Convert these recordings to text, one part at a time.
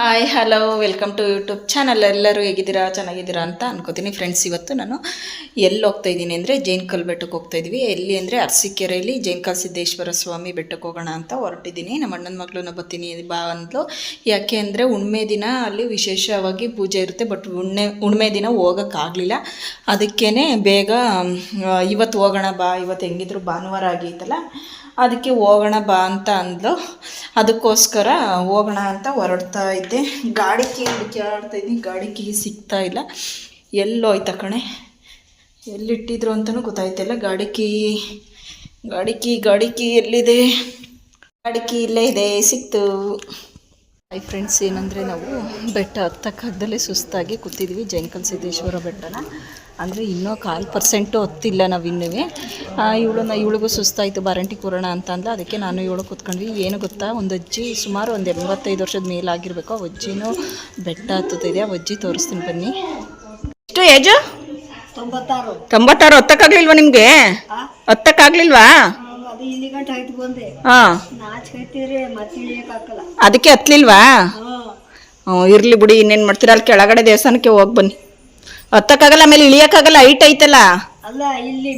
Hi hello welcome to YouTube channel ಎಲ್ಲರೂ ಹೇಗಿದ್ದೀರಾ, ಚೆನ್ನಾಗಿದ್ದೀರಾ ಅಂತ ಅನ್ಕೋತೀನಿ. ಫ್ರೆಂಡ್ಸ್ ಇವತ್ತು ನಾನು ಎಲ್ಲಿ ಹೋಗ್ತಾ ಇದ್ದೀನಿ ಅಂದರೆ ಜೈನ್ಕಲ್ ಬೆಟ್ಟಕ್ಕೆ ಹೋಗ್ತಾ ಇದ್ವಿ. ಎಲ್ಲಿ ಅಂದರೆ ಅರಸೀಕೆರೆಯಲ್ಲಿ ಜೈನ್ಕಲ್ ಸಿದ್ದೇಶ್ವರ ಸ್ವಾಮಿ ಬೆಟ್ಟಕ್ಕೆ ಹೋಗೋಣ ಅಂತ ಹೊರಟಿದ್ದೀನಿ. ನಮ್ಮ ಅಣ್ಣನ ಮಗಳನ್ನ ಬರ್ತೀನಿ ಬಾ ಅಂದ್ಲು. ಯಾಕೆ ಅಂದರೆ ಹುಣ್ಮೆ ದಿನ ಅಲ್ಲಿ ವಿಶೇಷವಾಗಿ ಪೂಜೆ ಇರುತ್ತೆ ಬಟ್ ಹುಣ್ಣೆ ಹುಣ್ಮೆ ದಿನ ಹೋಗೋಕ್ಕಾಗಲಿಲ್ಲ ಅದಕ್ಕೇ ಬೇಗ ಇವತ್ತು ಹೋಗೋಣ ಬಾ, ಇವತ್ತು ಹೆಂಗಿದ್ರು ಭಾನುವಾರ ಆಗಿತ್ತಲ್ಲ ಅದಕ್ಕೆ ಹೋಗೋಣ ಬಾ ಅಂತ ಅಂದ್ಲು. ಅದಕ್ಕೋಸ್ಕರ ಹೋಗೋಣ ಅಂತ ಹೊರಡ್ತಾ ಇದ್ದೆ. ಗಾಡಿ ಕೀ ಕೇಳ್ತಾ ಇದ್ದೀನಿ. ಗಾಡಿ ಕೀ ಸಿಗ್ತಾ ಇಲ್ಲ. ಎಲ್ಲೋಯ್ತ ಕಣೆ? ಎಲ್ಲಿಟ್ಟಿದ್ರು ಅಂತಲೂ ಗೊತ್ತಾಯ್ತಿಲ್ಲ ಗಾಡಿ ಕೀ ಗಾಡಿ ಕೀ ಗಾಡಿ ಕೀ ಎಲ್ಲಿದೆ? ಗಾಡಿ ಕೀ ಇಲ್ಲೇ ಇದೆ. ಸಿಕ್ತು. ಹಾಯ್ ಫ್ರೆಂಡ್ಸ್ ಏನಂದರೆ ನಾವು ಬೆಟ್ಟ ಹತ್ತಕ್ಕಾಗ್ದಲ್ಲೇ ಸುಸ್ತಾಗಿ ಕೂತಿದ್ವಿ. ಜೈಂಕಲ್ ಸಿದ್ದೇಶ್ವರ ಬೆಟ್ಟನ. ಅಂದರೆ ಇನ್ನೂ ಕಾಲು ಪರ್ಸೆಂಟು ಹೊತ್ತಿಲ್ಲ ನಾವು ಇನ್ನೂ ಇವಳನ್ನ ಇವಳಿಗೂ ಸುಸ್ತಾಯಿತು ಬಾರಂಟಿ ಕೊರೋಣ ಅಂತ ಅಂದ್ಲ. ಅದಕ್ಕೆ ನಾನು ಇವಳು ಕೂತ್ಕೊಂಡ್ವಿ. ಏನು ಗೊತ್ತಾ? ಒಂದು ಅಜ್ಜಿ ಸುಮಾರು ಒಂದು ಎಂಬತ್ತೈದು ವರ್ಷದ ಮೇಲಾಗಿರ್ಬೇಕು ಆ ಅಜ್ಜಿನೂ ಬೆಟ್ಟ ಹತ್ತುತ್ತಿದೆ ಆ ಅಜ್ಜಿ ತೋರಿಸ್ತೀನಿ ಬನ್ನಿ. ಎಷ್ಟು ಏಜು? ತೊಂಬತ್ತಾರು. ತೊಂಬತ್ತಾರು. ಹತ್ತಕ್ಕಾಗ್ಲಿಲ್ವಾ ನಿಮಗೆ? ಹತ್ತಕ್ಕಾಗ್ಲಿಲ್ವಾ ಅದು ಇಲ್ಲಿ ಗಂಟೆ ಆಯ್ತು ಬಂದೆ. ಹಾಂ. ಅದಕ್ಕೆ ಹತ್ಲಿಲ್ವಾ? ಇರಲಿ ಬಿಡಿ ಇನ್ನೇನು ಮಾಡ್ತೀರಾ? ಅಲ್ಲಿ ಕೆಳಗಡೆ ದೇವಸ್ಥಾನಕ್ಕೆ ಹೋಗಿ ಬನ್ನಿ. ಹತ್ತಕ್ಕಾಗಲ್ಲ ಆಮೇಲೆ ಇಳಿಯಕ್ಕಾಗಲ್ಲ ಹೈಟ್ ಐತಲ್ಲ? ಅಲ್ಲ ಇಲ್ಲಿ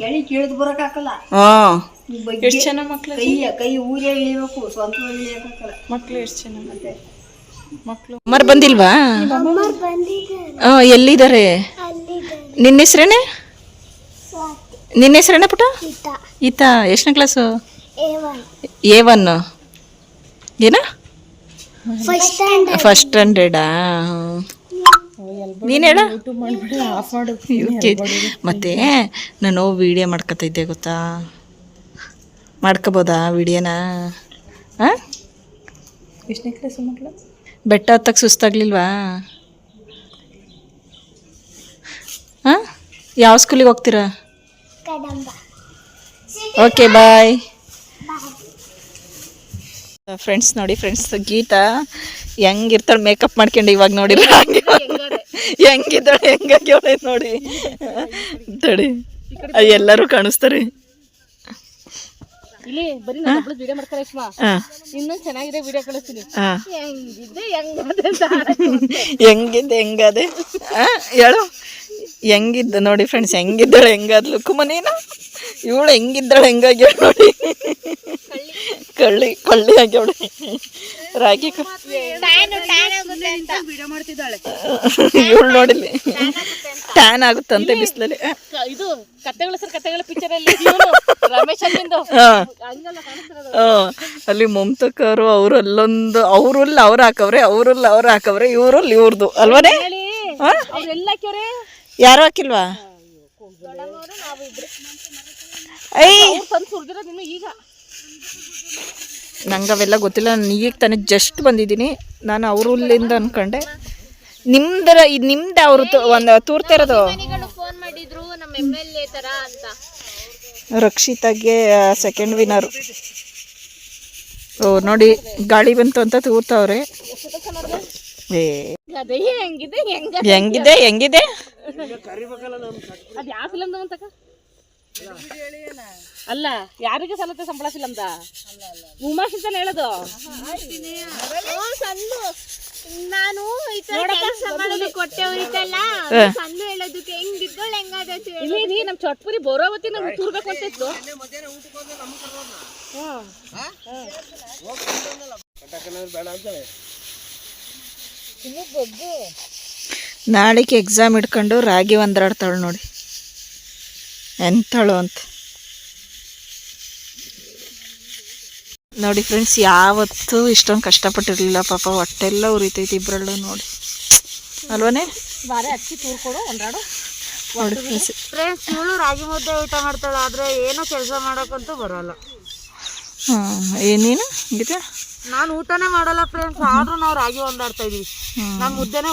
ಕೆಳಿ ಇಳಿದು ಬರೋಕ್ಕಾಗಲ್ಲ ಹ್ಞೂ ಬಗ್ಗೆ ಎಷ್ಟು ಜನ ಮಕ್ಳು ಕೈ ಕೈ ಊರೇ ಇಳಿಬೇಕು ಸ್ವಂತ ಇಳಿಯಕ್ಕಾಗಲ್ಲ ಮಕ್ಳು ಎಷ್ಟು ಜನ ಮತ್ತೆ? ಮಕ್ಕಳು ಅಮ್ಮರ್ ಬಂದಿಲ್ವಾ? ಹಾಂ ಎಲ್ಲಿದ್ದಾರೆ? ನಿನ್ನ ಹೆಸ್ರೇನೆ? ನಿನ್ನ ಹೆಸ್ರೇನ ಪುಟ ಈತ. ಎಷ್ಟನೇ ಕ್ಲಾಸು? ಎ ಒನ್ ಏನ? ಫಸ್ಟ್ ಸ್ಟ್ಯಾಂಡರ್ಡಾ ನೀನು ಹೇಳ. ಮತ್ತೆ ನಾನು ವಿಡಿಯೋ ಮಾಡ್ಕೊತಾ ಇದ್ದೆ ಗೊತ್ತಾ? ಮಾಡ್ಕೋಬೋದಾ ವಿಡಿಯೋನ ಹಾಂ ಎಷ್ಟನೇ ಕ್ಲಾಸ್ ಮಕ್ಕಳು ಬೆಟ್ಟ ಹತ್ತಕ್ಕೆ ಸುಸ್ತಾಗ್ಲಿಲ್ವಾ? ಹಾಂ ಯಾವ ಸ್ಕೂಲಿಗೆ ಹೋಗ್ತೀರಾ? ಓಕೆ ಬಾಯ್ ಫ್ರೆಂಡ್ಸ್ ನೋಡಿ ಫ್ರೆಂಡ್ಸ್ ಗೀತಾ ಹೆಂಗಿರ್ತಾಳೆ ಮೇಕಪ್ ಮಾಡ್ಕೊಂಡು ಇವಾಗ ನೋಡಿ ಹೆಂಗಿದ್ದಾಳೆ ಹೆಂಗಾಗ್ಯವಳೆ ನೋಡಿ. ತಡಿ. ಎಲ್ಲರೂ ಕಾಣಿಸ್ತಾರೆ. ಇಲ್ಲಿ ಬರೀ ನನ್ನ ಒಬ್ಳು ವಿಡಿಯೋ ಮಾಡ್ತಾರೆ ಸುಮಾ ಹಾಂ. ಚೆನ್ನಾಗಿದೆ ವಿಡಿಯೋ ಕಳಿಸ್ತೀನಿ. ಹೆಂಗದೆ ಅಂತ ಹೆಂಗಿದ್ದೆ ಹೆಂಗದೆ ಹೇಳು. ಹೆಂಗಿದ್ದ ನೋಡಿ ಫ್ರೆಂಡ್ಸ್ ಹೆಂಗಿದ್ದಾಳೆ ಹೆಂಗಾದ್ಲು? ಕುಮನೇನು ಇವಳು ಹೆಂಗಿದ್ದಾಳೆ ಹೆಂಗಾಗ್ಯಾಳ ನೋಡಿ. ಕಳ್ಳಿ ಕಳ್ಳಿ ಆಗ್ಯವಳೆ. ರಾಗಿ ಇವಳು ನೋಡಿಲಿ ಟ್ಯಾನ್ ಆಗುತ್ತಂತೆ. ಬಿಸಿಲಲ್ಲಿ. ಇದು ಕತೆಗಳ ಸರ್ ಕತೆಗಳ ಪಿಕ್ಚರ್ ಅಲ್ಲಿ ರಮೇಶ್ ಅಲ್ಲಿಂದು. ಅಲ್ಲಿ ಮಮತಕ್ಕವರು ಅವರು ಅಲ್ಲೊಂದು ಅವ್ರಲ್ಲಿ ಅವ್ರು ಹಾಕವ್ರೆ ಅವ್ರಲ್ಲಿ ಅವ್ರು ಹಾಕವ್ರೆ ಇವ್ರಲ್ಲಿ ಇವ್ರದ್ದು ಅಲ್ವನೇ? ಯಾರು ಹಾಕಿಲ್ವಾ? ಐ. ಅವ್ರು ಈಗ. ನಂಗೆ ಅವೆಲ್ಲ ಗೊತ್ತಿಲ್ಲ. ನಾನು ಈಗ ತಾನೇ ಜಸ್ಟ್ ಬಂದಿದ್ದೀನಿ. ನಾನು ಅವ್ರಲ್ಲಿಂದ ಅನ್ಕೊಂಡೆ. ನಿಮ್ದರ ಇದು ನಿಮ್ದು ಅವರು ಒಂದು ತೂರ್ತಾ ಇರೋದು. ಫೋನ್ ಮಾಡಿದ್ರು ನಮ್ಮ ಎಂ ತರ ಅಂತ ರಕ್ಷಿತಾಗೆ ಸೆಕೆಂಡ್ ವಿನರು ಓ ನೋಡಿ ಗಾಳಿ ಬಂತು ಅಂತ ತೂರ್ತಾವ್ರೆ. ಏ. ಹೆಂಗಿದೆ ಹೆಂಗ? ಹೆಂಗಿದೆ ಅಲ್ಲ. ಯಾರಿಗೆ ಸಲತ್ತೆ ಸಂಬಳ ಸಿಲಂದ? ಉಮಾಶ್ ತಾನೆ ಹೇಳೋದು. ನಾನು ಇಲ್ಲಿ. ನೀ ನಮ್ ಚಟ್ಪುರಿ ಬರೋವತ್ತಿ ನಮ್ಗೆ ತೂರ್ಬೇಕು ಅಂತ ಇತ್ತು. ನಾಳೆಗೆ ಎಕ್ಸಾಮ್ ಇಟ್ಕೊಂಡು ರಾಗಿ ಒಂದಾಡ್ತಾಳೆ ನೋಡಿ. ಎಂಥಳು ಅಂತ. ನೋಡಿ ಫ್ರೆಂಡ್ಸ್ ಯಾವತ್ತೂ ಇಷ್ಟೊಂದು ಕಷ್ಟಪಟ್ಟಿರಲಿಲ್ಲ ಪಾಪ ಹೊಟ್ಟೆಲ್ಲ ಉರಿತೈತಿ ಇಬ್ಬರಲ್ಲೂ ನೋಡಿ. ಅಲ್ವನೇ? ಬಾರೆ ಅಕ್ಕಿ ತೂರ್ಕೊಡು ಒಂದಾಡು ನೋಡಿ ಫ್ರೆಂಡ್ಸ್. ಇವಳು ರಾಗಿ ಮುದ್ದೆ ಊಟ ಮಾಡ್ತಾಳೆ ಆದರೆ ಏನೋ ಕೆಲಸ ಮಾಡೋಕ್ಕಂತೂ ಬರೋಲ್ಲ. ಏನೇನು ಗೀತಾ? ನಾನು ಊಟನೇ ಮಾಡಲ್ಲ ಫ್ರೆಂಡ್ಸ್ ಆದರೂ ನಾವು ರಾಗಿ ಒಂದಾಡ್ತಾ ಇದೀವಿ. ನಮ್ಮ ಮುದ್ದೆನೇ